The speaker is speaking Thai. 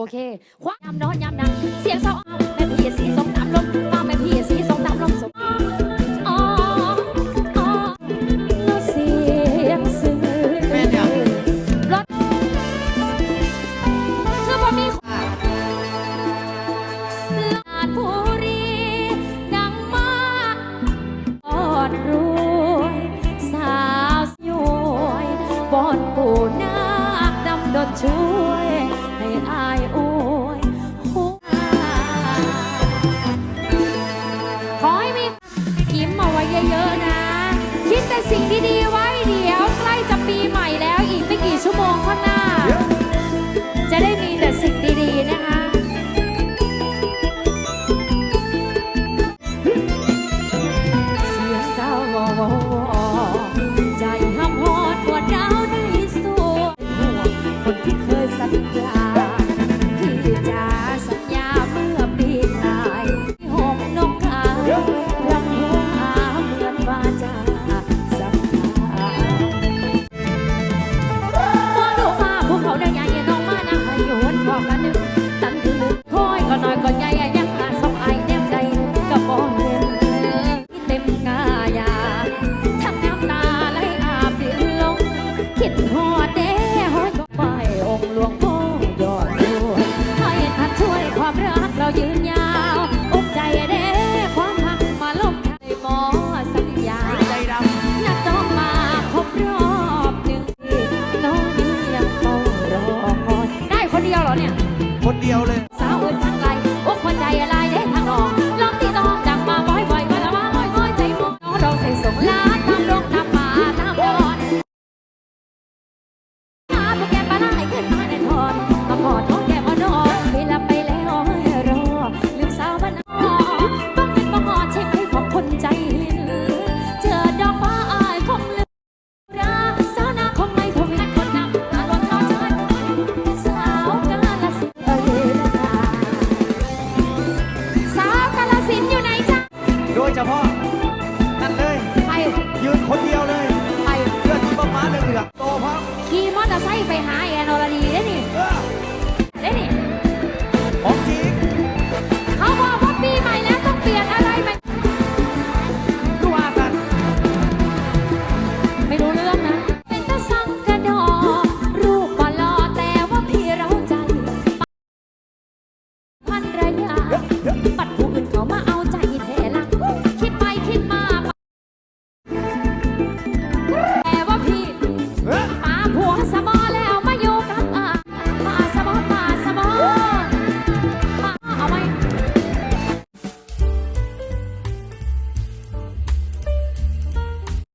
โอเค ความยำนอนยำนังเสียงเศร้าเอาแม่พี่สีส้มตามลมฟังแม่พี่สีส้มตามลมสมอ๋ออ๋อเสียงซื่อแม่นยังรถคือบ่มี ลานบุรีดังมาออนรวยสาวสวยบอนปูนาคดำดนช่วย อายโอยหัวขอให้มียิ้มเอาไว้เยอะๆนะ คิดแต่สิ่งดีๆไว้เดี๋ยวใกล้จะปีใหม่แล้วอีกไม่กี่ชั่วโมงข้างหน้า จะได้มีแต่สิ่งดีๆนะคะ เสียงสาววอวอวอใจห้ามพอดปวดร้าวในสวงคนที่ ดหดแน่ห้อยไปองหลวงพ่ยอดบัให้ท่านช่วยความรักเรายืนยาวอกใจแน่ความหักมาลบใจมอสัญญาใจดำนักจ้องมาครบรอบหนึ่งน้องนี้ยังต้อรอได้คนเดียวหรอเนี่ย คนเดียวเลย ยเฉพาะ นั่นเลย ไปยืนคนเดียวเลย ไปเพื่อที่ฟ้าฟ้าเหลืองๆโตพร้อขี่มอเตอร์ไซค์ไปหา